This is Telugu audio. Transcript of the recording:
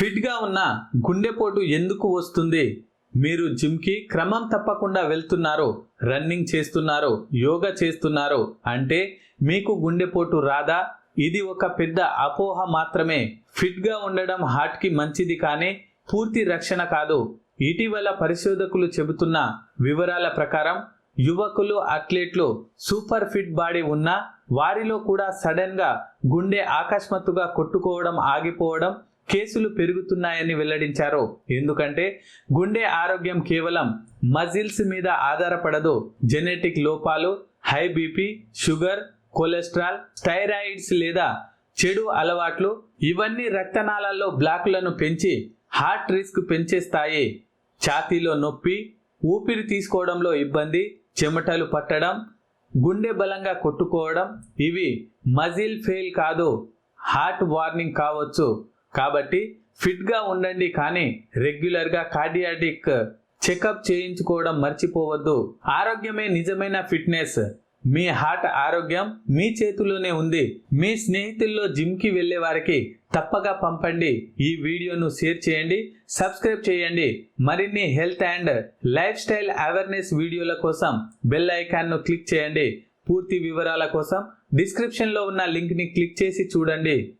ఫిట్గా ఉన్న గుండెపోటు ఎందుకు వస్తుంది? మీరు జిమ్కి క్రమం తప్పకుండా వెళ్తున్నారు రన్నింగ్ చేస్తున్నారు యోగా చేస్తున్నారు అంటే మీకు గుండెపోటు రాదా? ఇది ఒక పెద్ద అపోహ మాత్రమే. ఫిట్గా ఉండడం హార్ట్కి మంచిది కానీ పూర్తి రక్షణ కాదు. ఇటీవల పరిశోధకులు చెబుతున్న వివరాల ప్రకారం యువకులు అథ్లెట్లు సూపర్ ఫిట్ బాడీ ఉన్నా వారిలో కూడా సడన్గా గుండె ఆకస్మాత్తుగా కొట్టుకోవడం ఆగిపోవడం కేసులు పెరుగుతున్నాయని వెల్లడించారు. ఎందుకంటే గుండె ఆరోగ్యం కేవలం మజిల్స్ మీద ఆధారపడదు. జెనెటిక్ లోపాలు high BP sugar cholesterol thyroids లేదా చెడు అలవాట్లు ఇవన్నీ రక్తనాళాల్లో బ్లాకులను పెంచి హార్ట్ రిస్క్ పెంచేస్తాయి. ఛాతీలో నొప్పి ఊపిరి తీసుకోవడంలో ఇబ్బంది చెమటలు పట్టడం గుండె బలంగా కొట్టుకోవడం ఇవి మజిల్ ఫెయిల్ కాదు హార్ట్ వార్నింగ్ కావచ్చు. కాబట్టి ఫిట్గా ఉండండి కానీ రెగ్యులర్గా కార్డియాటిక్ చెకప్ చేయించుకోవడం మర్చిపోవద్దు. ఆరోగ్యమే నిజమైన ఫిట్నెస్. మీ హార్ట్ ఆరోగ్యం మీ చేతిలోనే ఉంది. మీ స్నేహితుల్లో జిమ్కి వెళ్ళే వారికి తప్పగా పంపండి. ఈ వీడియోను షేర్ చేయండి సబ్స్క్రైబ్ చేయండి. మరిన్ని health and lifestyle awareness వీడియోల కోసం బెల్ ఐకాన్ను క్లిక్ చేయండి. పూర్తి వివరాల కోసం డిస్క్రిప్షన్లో ఉన్న లింక్ని క్లిక్ చేసి చూడండి.